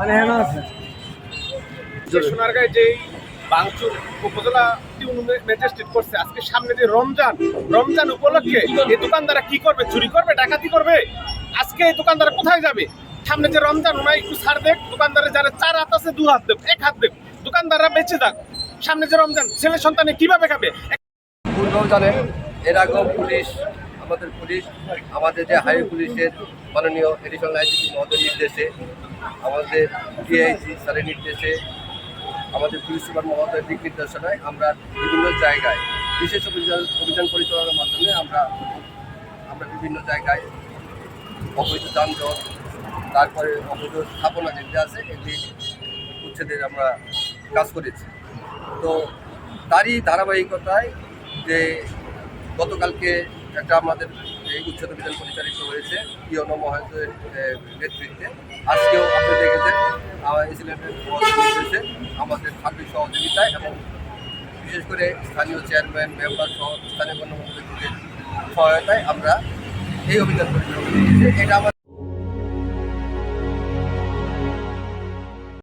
মানে উপজেলা ম্যাজিস্ট্রেট করছে, আজকে সামনে যে রমজান রমজান উপলক্ষে এই দোকানদাররা কি করবে? চুরি করবে? ডাকাতি করবে? আজকে এই দোকানদাররা কোথায় যাবে? সামনে যে রমজান ওনার একটু ছাড় দেখ দোকানদারের যারা চার হাত আছে, দু হাত দেব এক হাত দেব দোকানদাররা বেঁচে যাক। সামনে যে রমজান, ছেলে সন্তানে কীভাবে খাবে? পূর্বেও জানেন এর পুলিশ, আমাদের পুলিশ, আমাদের যে হাই পুলিশের মাননীয় এডিশনাল আইজিপি মহোদয়ের নির্দেশে, আমাদের ডিআইজি স্যারের নির্দেশে, আমাদের পুলিশ সুপার মহোদয়ের দিক নির্দেশনায় আমরা বিভিন্ন জায়গায় বিশেষ অভিযান অভিযান পরিচালনার মাধ্যমে আমরা আমরা বিভিন্ন জায়গায় অবৈধ যানজট তারপরে অবৈধ স্থাপনা যেগুলি আছে এগুলি উচ্ছেদের আমরা কাজ করেছি। তো তারই ধারাবাহিকতায় যে গতকালকে একটা আমাদের এই উচ্ছেদ অভিযান পরিচালিত হয়েছে, ইয়নো মহেন্দ্রের নেতৃত্বে। আজকেও আপনি দেখেছেন আমাদের সার্বিক সহযোগিতায় এবং বিশেষ করে স্থানীয় চেয়ারম্যান, মেম্বার সহ স্থানীয় ব্যক্তিদের সহায়তায় আমরা এই অভিযান পরিচালনা করেছি। এটা আমাদের